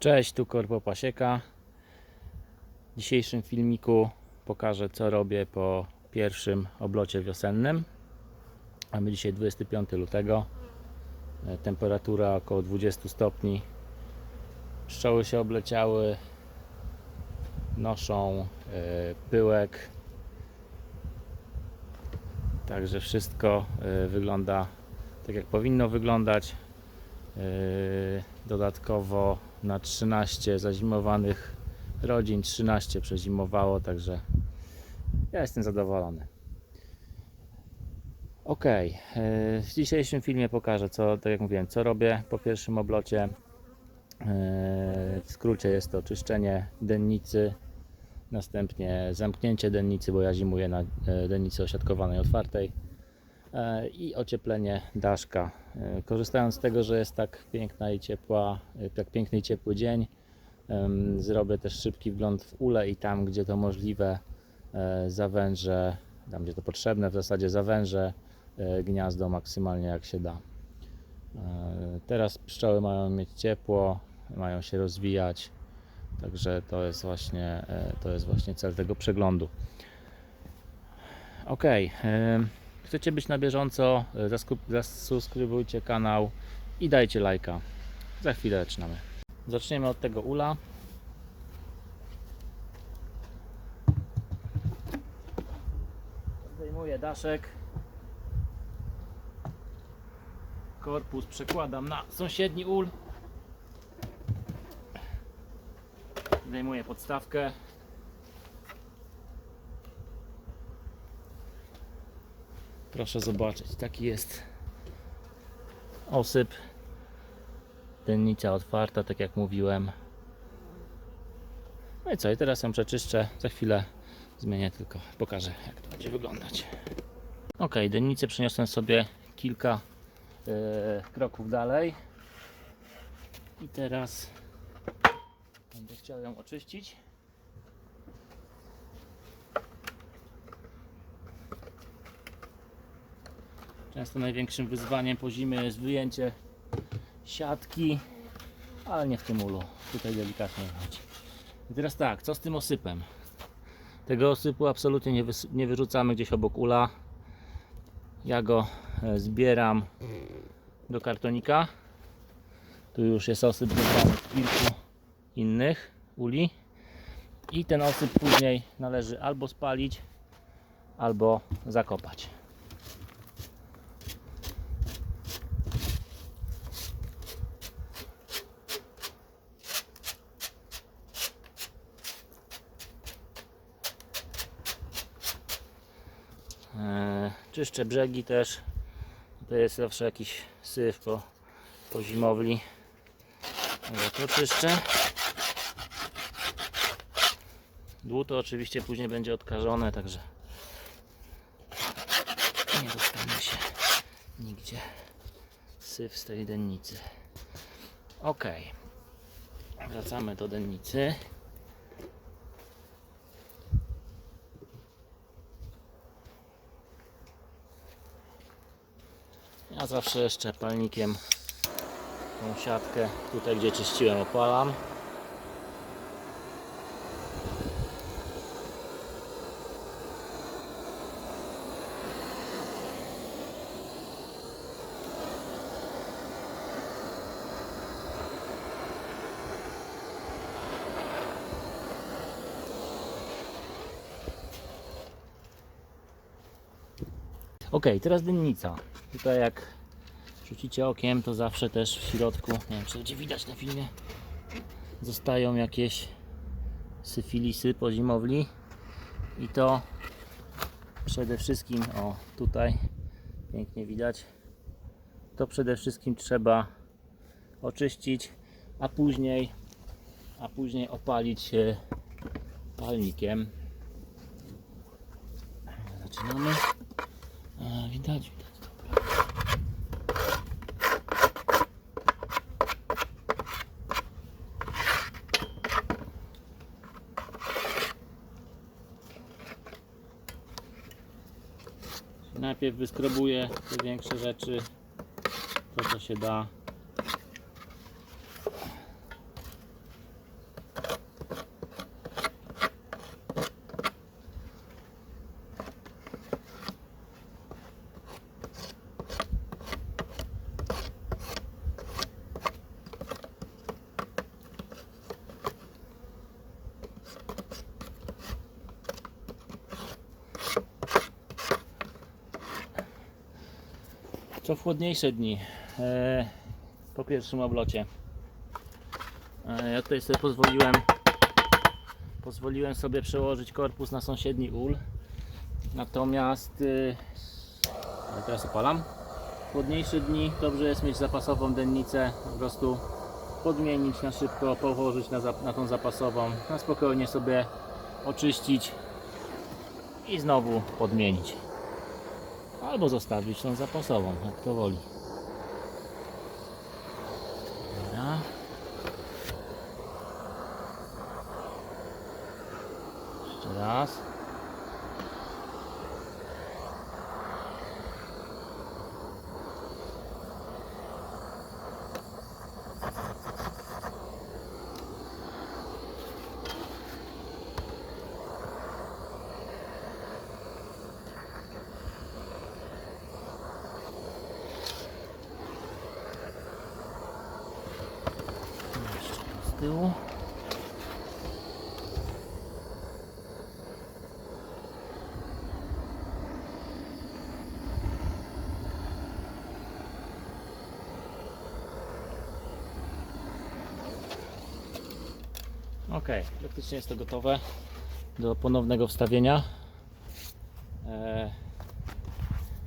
Cześć, tu Korpo Pasieka. W dzisiejszym filmiku pokażę co robię po pierwszym oblocie wiosennym. Mamy dzisiaj 25 lutego. E, Temperatura około 20 stopni. Pszczoły się obleciały. Noszą e, pyłek. Także wszystko e, wygląda tak jak powinno wyglądać. Dodatkowo na 13 zazimowanych rodzin 13 przezimowało, także ja jestem zadowolony. Ok, yy, w dzisiejszym filmie pokażę, co, tak jak mówiłem, co robię po pierwszym oblocie. Yy, W skrócie jest to czyszczenie dennicy, następnie zamknięcie dennicy, bo ja zimuję na e, dennicy osiadkowanej otwartej e, i ocieplenie daszka. E, Korzystając z tego, że jest tak piękna i ciepła, e, tak piękny i ciepły dzień, zrobię też szybki wgląd w ule i tam, gdzie to możliwe, e, zawężę, tam gdzie to potrzebne, w zasadzie zawężę e, gniazdo maksymalnie jak się da. E, Teraz pszczoły mają mieć ciepło, mają się rozwijać, także to jest właśnie, e, to jest właśnie cel tego przeglądu. Ok. Chcecie być na bieżąco, e, zasubskrybujcie kanał i dajcie lajka. Za chwilę zaczynamy. Zaczniemy od tego ula. Zdejmuję daszek. Korpus przekładam na sąsiedni ul. Zdejmuję podstawkę. Proszę zobaczyć, taki jest osyp. Dennica otwarta, tak jak mówiłem. No i co, i teraz ją przeczyszczę. Za chwilę zmienię tylko, pokażę jak to będzie wyglądać. Ok, dennicę przeniosłem sobie kilka e, kroków dalej. I teraz będę chciał ją oczyścić. Często największym wyzwaniem po zimie jest wyjęcie siatki, ale nie w tym ulu. Tutaj delikatnie chodzi. I teraz tak, co z tym osypem? Tego osypu absolutnie nie, nie wyrzucamy gdzieś obok ula. Ja go e, zbieram do kartonika. Tu już jest osyp w kilku innych uli. I ten osyp później należy albo spalić, albo zakopać. Eee, czyszczę brzegi też. To jest zawsze jakiś syf po, po zimowli. Dobra, to czyszczę. Dłuto oczywiście później będzie odkażone, także nie dostanie się nigdzie syf z tej dennicy. Ok. Wracamy do dennicy. Zawsze jeszcze palnikiem tą siatkę tutaj gdzie czyściłem opalam. Ok, teraz dynnica. Tutaj jak rzucicie okiem, to zawsze też w środku, nie wiem czy będzie widać na filmie, zostają jakieś syfilisy po zimowli i to przede wszystkim, o tutaj pięknie widać, to przede wszystkim trzeba oczyścić, a później, a później opalić palnikiem. Zaczynamy. A, widać, widać. Najpierw wyskrobuję te większe rzeczy, to co się da. Co w chłodniejsze dni? E, po pierwszym oblocie. E, ja tutaj sobie pozwoliłem pozwoliłem sobie przełożyć korpus na sąsiedni ul. Natomiast ja teraz opalam. Chłodniejsze dni dobrze jest mieć zapasową dennicę, po prostu podmienić na szybko, położyć na, na tą zapasową, na spokojnie sobie oczyścić i znowu podmienić. Albo zostawić tą zapasową, jak to woli. Dobra. Jeszcze raz. Jeszcze tu z tyłu. Ok, praktycznie jest to gotowe do ponownego wstawienia. Eee,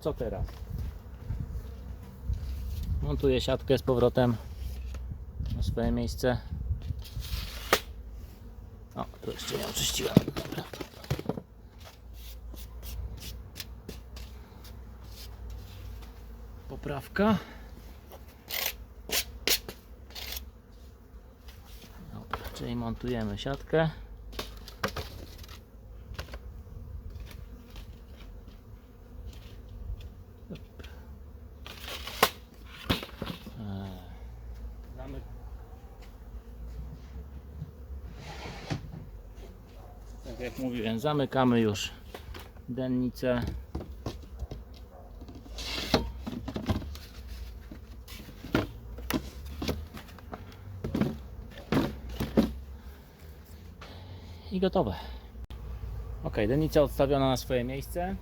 co teraz? Montuję siatkę z powrotem na swoje miejsce. O, tu jeszcze nie oczyściłem. Dobra. Poprawka. Dobra, czyli montujemy siatkę. Eee, Zamek Tak jak mówiłem, zamykamy już dennicę. I gotowe. Ok, dennica odstawiona na swoje miejsce.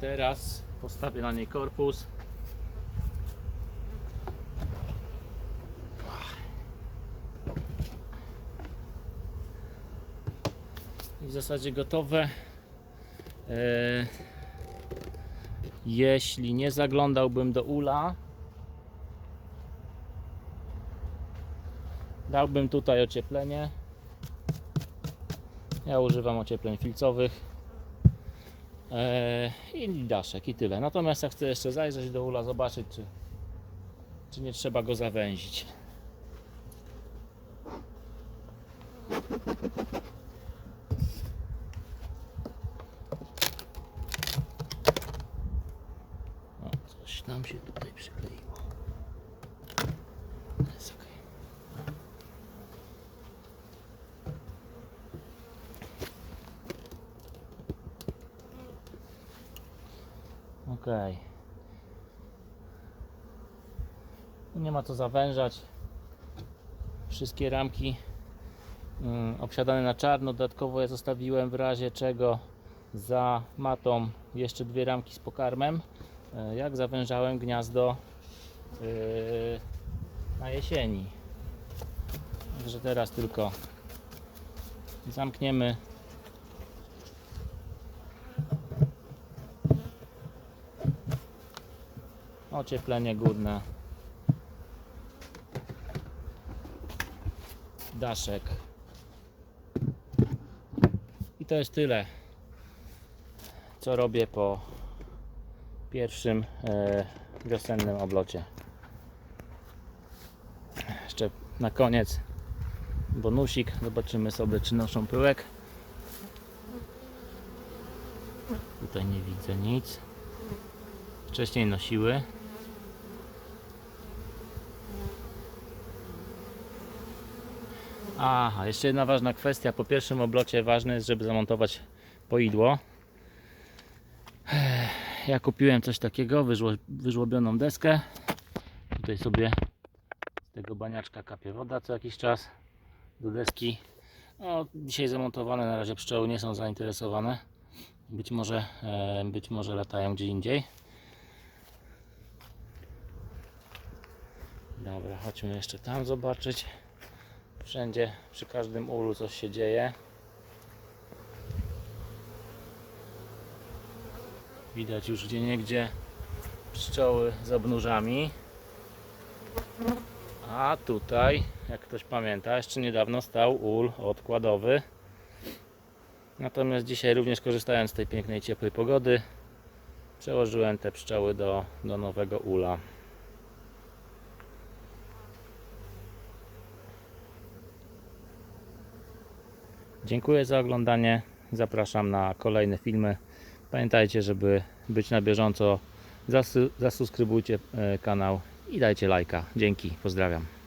Teraz postawię na niej korpus. Zasadzie gotowe. E, Jeśli nie zaglądałbym do ula, dałbym tutaj ocieplenie. Ja używam ociepleń filcowych e, i daszek i tyle. Natomiast ja chcę jeszcze zajrzeć do ula, zobaczyć czy, czy nie trzeba go zawęzić. O, coś nam się tutaj przykleiło. Ok. Ok. Nie ma co zawężać. Wszystkie ramki mm, obsiadane na czarno. Dodatkowo je zostawiłem w razie czego za matą jeszcze dwie ramki z pokarmem. E, Jak zawężałem gniazdo yy, na jesieni. Także teraz tylko zamkniemy. Ocieplenie górne. Daszek. I to jest tyle co robię po pierwszym e, wiosennym oblocie. Jeszcze na koniec bonusik. Zobaczymy sobie czy noszą pyłek. Tutaj nie widzę nic. Wcześniej nosiły. Aha, jeszcze jedna ważna kwestia. Po pierwszym oblocie ważne jest, żeby zamontować poidło. Ja kupiłem coś takiego, wyżło, wyżłobioną deskę. Tutaj sobie z tego baniaczka kapie woda co jakiś czas do deski. No, dzisiaj zamontowane, na razie pszczoły nie są zainteresowane. Być może, e, być może latają gdzie indziej. Dobra, chodźmy jeszcze tam zobaczyć. Wszędzie, przy każdym ulu coś się dzieje. Widać już gdzie niegdzie pszczoły z obnóżami. A tutaj, jak ktoś pamięta, jeszcze niedawno stał ul odkładowy. Natomiast dzisiaj również korzystając z tej pięknej, ciepłej pogody, przełożyłem te pszczoły do, do nowego ula. Dziękuję za oglądanie. Zapraszam na kolejne filmy. Pamiętajcie, żeby być na bieżąco, zasu- zasubskrybujcie e, kanał i dajcie lajka. Dzięki, pozdrawiam.